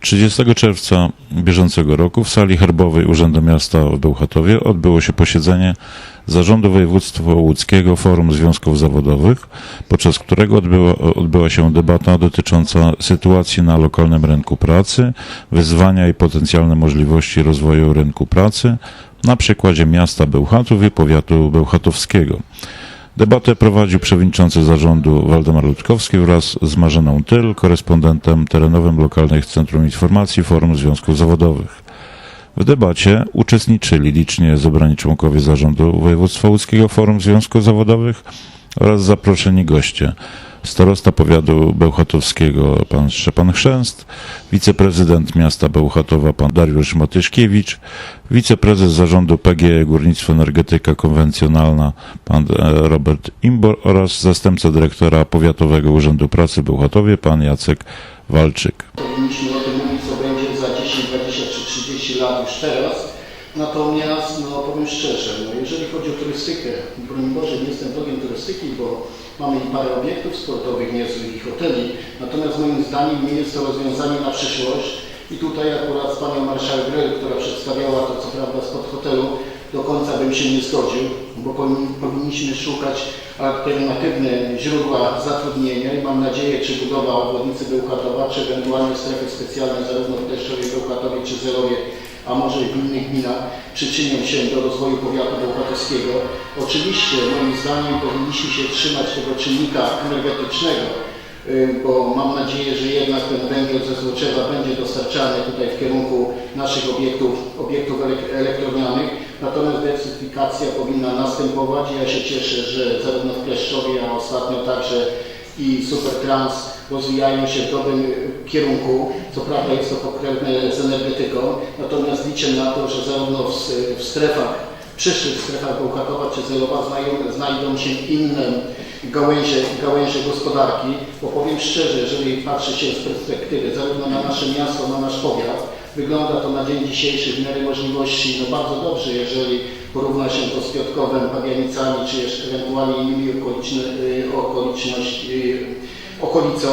30 czerwca bieżącego roku w sali herbowej Urzędu Miasta w Bełchatowie odbyło się posiedzenie Zarządu Województwa Łódzkiego Forum Związków Zawodowych, podczas którego odbyła, odbyła się debata dotycząca sytuacji na lokalnym rynku pracy, wyzwania i potencjalne możliwości rozwoju rynku pracy na przykładzie miasta Bełchatów i powiatu bełchatowskiego. Debatę prowadził przewodniczący zarządu Waldemar Ludkowski wraz z Marzeną Tyl, korespondentem terenowym Lokalnych Centrum Informacji Forum Związków Zawodowych. W debacie uczestniczyli licznie zebrani członkowie zarządu Województwa Łódzkiego Forum Związków Zawodowych oraz zaproszeni goście. Starosta powiatu bełchatowskiego pan Szczepan Chrzęst, wiceprezydent miasta Bełchatowa pan Dariusz Matyszkiewicz, wiceprezes zarządu PGE Górnictwo Energetyka Konwencjonalna pan e, Robert Imbor oraz zastępca dyrektora Powiatowego Urzędu Pracy Bełchatowie pan Jacek Walczyk. Powinniśmy o tym mówić, co będzie za 10, 20 czy 30 lat już teraz. Natomiast, no powiem szczerze, no, jeżeli chodzi o turystykę, broń Boże, nie jestem wrogiem turystyki, bo mamy i parę obiektów sportowych niezłych i hoteli, natomiast moim zdaniem nie jest to rozwiązanie na przyszłość. I tutaj akurat z panią marszałek Grel, która przedstawiała to co prawda spod hotelu, do końca bym się nie zgodził, bo powin- powinniśmy szukać alternatywne źródła zatrudnienia i mam nadzieję, czy budowa obwodnicy Bełchatowa, czy ewentualnie strefy specjalne zarówno w Kleszczowie, Bełchatowie, czy Zerowie, a może i w innych gminach przyczynią się do rozwoju powiatu bełchatowskiego. Oczywiście moim zdaniem powinniśmy się trzymać tego czynnika energetycznego, bo mam nadzieję, że jednak ten węgiel ze Złoczewa będzie dostarczany tutaj w kierunku naszych obiektów, obiektów elek- elektrownianych. Natomiast decyfikacja powinna następować. Ja się cieszę, że zarówno w Kleszczowie, a ostatnio także i Supertrans rozwijają się w dobrym y, kierunku. Co prawda jest to pokrewne z energetyką, natomiast liczę na to, że zarówno w, w strefach, przyszłych strefach Bełchatowa czy Zelowa znają, znajdą się inne gałęzie, gałęzie gospodarki, bo powiem szczerze, jeżeli patrzy się z perspektywy zarówno na nasze miasto, na nasz powiat, wygląda to na dzień dzisiejszy w miarę możliwości no bardzo dobrze, jeżeli porówna się to z Piotkowem, Pabianicami, czy jeszcze ewentualnie innymi okoliczny, okoliczność, y, okolicą.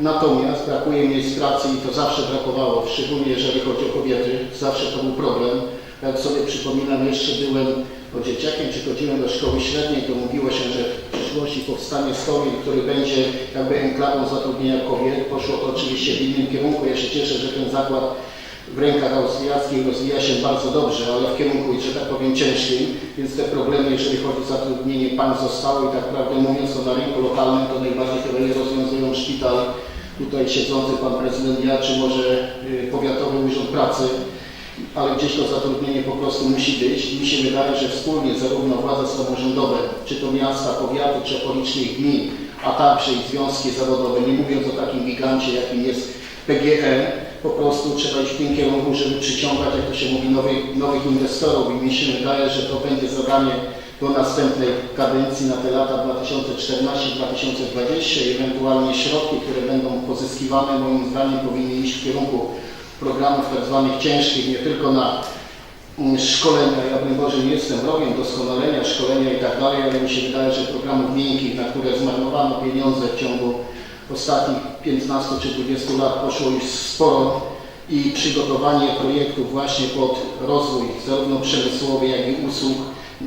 Natomiast brakuje miejsc pracy i to zawsze brakowało, szczególnie jeżeli chodzi o kobiety, zawsze to był problem. Jak sobie przypominam, jeszcze byłem no, dzieciakiem, czy chodziłem do szkoły średniej, to mówiło się, że w przyszłości powstanie Stomiel, który będzie jakby enklawą zatrudnienia kobiet. Poszło to oczywiście w innym kierunku. Ja się cieszę, że ten zakład w rękach austriackich rozwija się bardzo dobrze, ale w kierunku, że tak powiem, ciężkim, więc te problemy, jeżeli chodzi o zatrudnienie pań zostały i tak prawdę mówiąc, to na rynku lokalnym to najbardziej chyba je rozwiązują szpital, tutaj siedzący pan prezydent ja, czy może y, Powiatowy Urząd Pracy, ale gdzieś to zatrudnienie po prostu musi być. Mi się wydaje, że wspólnie zarówno władze samorządowe, czy to miasta, powiaty, czy okolicznych gmin, a także i związki zawodowe, nie mówiąc o takim gigancie, jakim jest PGE, po prostu trzeba iść w tym kierunku, żeby przyciągać, jak to się mówi, nowych, nowych inwestorów i mi się wydaje, że to będzie zadanie do następnej kadencji na te lata 2014-2020 i ewentualnie środki, które będą pozyskiwane, moim zdaniem powinny iść w kierunku programów tak zwanych ciężkich, nie tylko na mm, szkolenia, ja bym Boże nie jestem wrogiem doskonalenia, szkolenia i tak dalej, ale mi się wydaje, że programów miękkich, na które zmarnowano pieniądze w ciągu ostatnich 15 czy 20 lat poszło już sporo. I przygotowanie projektów właśnie pod rozwój zarówno przemysłowy, jak i usług,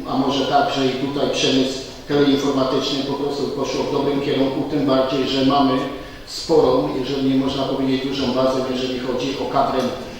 a może także i tutaj przemysł teleinformatyczny po prostu poszło w dobrym kierunku, tym bardziej, że mamy sporą, jeżeli można powiedzieć dużą bazę, jeżeli chodzi o kadrę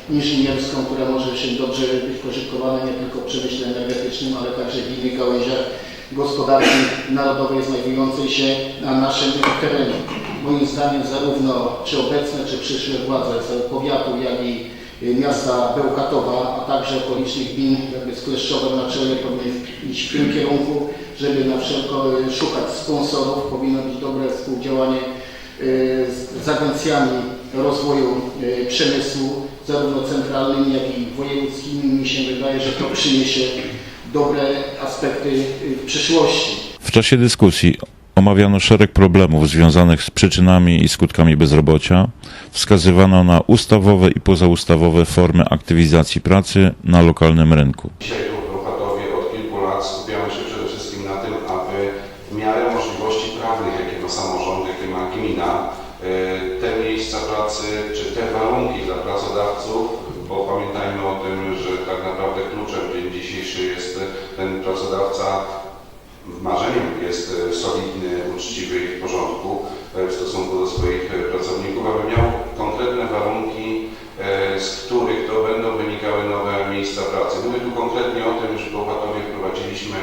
inżynierską, która może się dobrze pożytkowana nie tylko w przemyśle energetycznym, ale także w innych gałęziach gospodarki narodowej znajdującej się na naszym terenie. Moim zdaniem zarówno czy obecne, czy przyszłe władze z powiatu, jak i y, miasta Bełchatowa, a także okolicznych gmin, jakby z Kleszczowem na czele powinny iść w tym kierunku, żeby na wszelko y, szukać sponsorów, powinno być dobre współdziałanie z- z agencjami rozwoju y, przemysłu, zarówno centralnymi, jak i wojewódzkimi. Mi się wydaje, że to przyniesie dobre aspekty y, w przyszłości. W czasie dyskusji omawiano szereg problemów związanych z przyczynami i skutkami bezrobocia. Wskazywano na ustawowe i pozaustawowe formy aktywizacji pracy na lokalnym rynku. Dzisiaj tu w Bełchatowie od kilku lat skupiamy się przede wszystkim na tym, aby w miarę możliwości prawnych, jakie ma samorząd, jakie ma gmina, te miejsca pracy, czy te warunki dla pracodawców, bo pamiętajmy o tym, że tak naprawdę kluczem w dzień dzisiejszy jest ten pracodawca, marzeniem jest e, solidny, uczciwy i w porządku e, w stosunku do swoich e, pracowników, aby miał konkretne warunki, e, z których to będą wynikały nowe miejsca pracy. Mówię tu konkretnie o tym, że w Bełchatowie wprowadziliśmy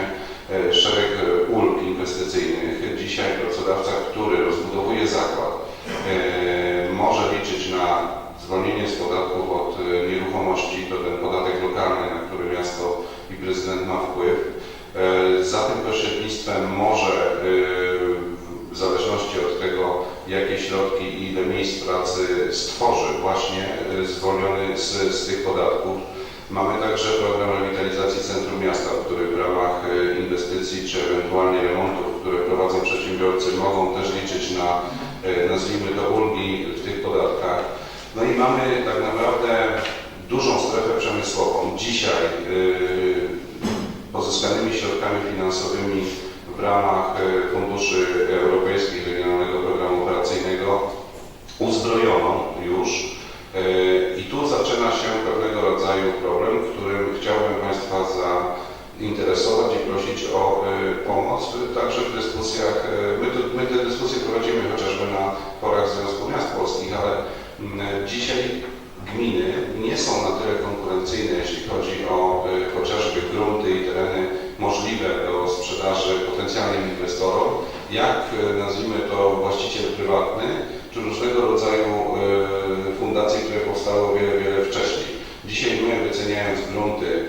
e, szereg e, ulg inwestycyjnych. Dzisiaj pracodawca, który rozbudowuje zakład, e, może liczyć na zwolnienie z podatków od e, nieruchomości, to ten podatek lokalny, na który miasto i prezydent ma wpływ. E, Za tym pośrednictwem może e, w zależności od tego, jakie środki i ile miejsc pracy stworzy właśnie e, zwolniony z, z tych podatków. Mamy także program rewitalizacji centrum miasta, w który w ramach inwestycji czy ewentualnie remontów, które prowadzą przedsiębiorcy, mogą też liczyć na, nazwijmy to, ulgi w tych podatkach. No i mamy tak naprawdę dużą strefę przemysłową. Dzisiaj e, pozyskanymi środkami finansowymi w ramach e, funduszy europejskich Regionalnego Programu Operacyjnego uzdrojoną już. E, I tu zaczyna się pewnego rodzaju problem, którym chciałbym Państwa zainteresować i prosić o pomoc, także w dyskusjach. My, my te dyskusje prowadzimy chociażby dzisiaj gminy nie są na tyle konkurencyjne, jeśli chodzi o e, chociażby grunty i tereny możliwe do sprzedaży potencjalnym inwestorom, jak e, nazwijmy to właściciel prywatny, czy różnego rodzaju e, fundacje, które powstały o wiele, wiele wcześniej. Dzisiaj my wyceniając grunty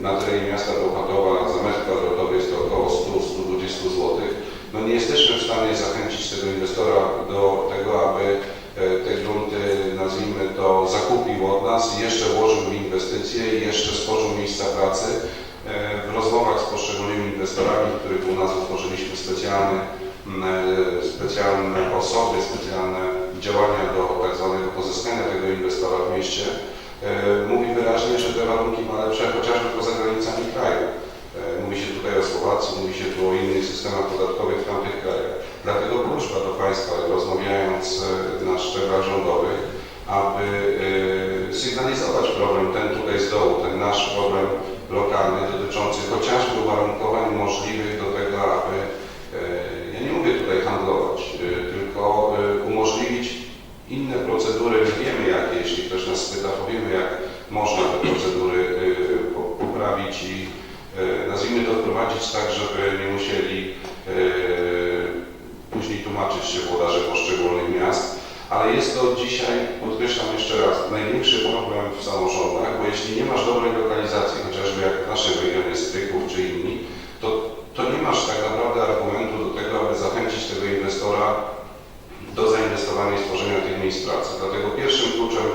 na terenie miasta Bełchatowa za metr kwadratowy jest to około 100-120 zł. No nie jesteśmy w stanie zachęcić tego inwestora do tego, aby te grunty, nazwijmy to, zakupił od nas, jeszcze włożył w inwestycje i jeszcze stworzył miejsca pracy. E, W rozmowach z poszczególnymi inwestorami, których u nas utworzyliśmy specjalny, m, e, specjalne osoby, specjalne działania do tak zwanego pozyskania tego inwestora w mieście, e, mówi wyraźnie, że te warunki ma lepsze chociażby poza granicami kraju. Mówi się tutaj o Słowacji, mówi się tu o innych systemach podatkowych w tamtych krajach. Dlatego prośba do Państwa, rozmawiając szczeblach rządowych, aby e, sygnalizować problem ten tutaj z dołu, ten nasz problem lokalny dotyczący chociażby uwarunkowań możliwych do tego, aby, e, ja nie mówię tutaj handlować, e, tylko umożliwić inne procedury, my wiemy jakie, jeśli ktoś nas spyta, powiemy jak można te procedury po- poprawić i nazwijmy to wprowadzić tak, żeby nie musieli później tłumaczyć się włodarze ale jest to dzisiaj, podkreślam jeszcze raz, największy problem w samorządach, bo jeśli nie masz dobrej lokalizacji, chociażby jak w naszym regionie Styków czy inni, to, to nie masz tak naprawdę argumentu do tego, aby zachęcić tego inwestora do zainwestowania i stworzenia tych miejsc pracy. Dlatego pierwszym kluczem,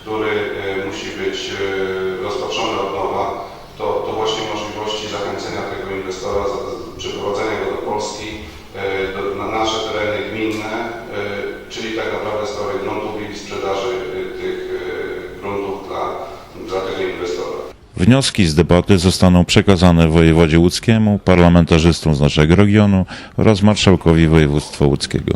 który e, musi być e, rozpatrzony od nowa, to, to właśnie możliwości zachęcenia tego inwestora, przyprowadzenia go do Polski, e, do, na nasze tereny gminne, czyli tak naprawdę sprawy gruntów i sprzedaży e, tych e, gruntów dla, dla tego inwestora. Wnioski z debaty zostaną przekazane wojewodzie łódzkiemu, parlamentarzystom z naszego regionu oraz marszałkowi województwa łódzkiego.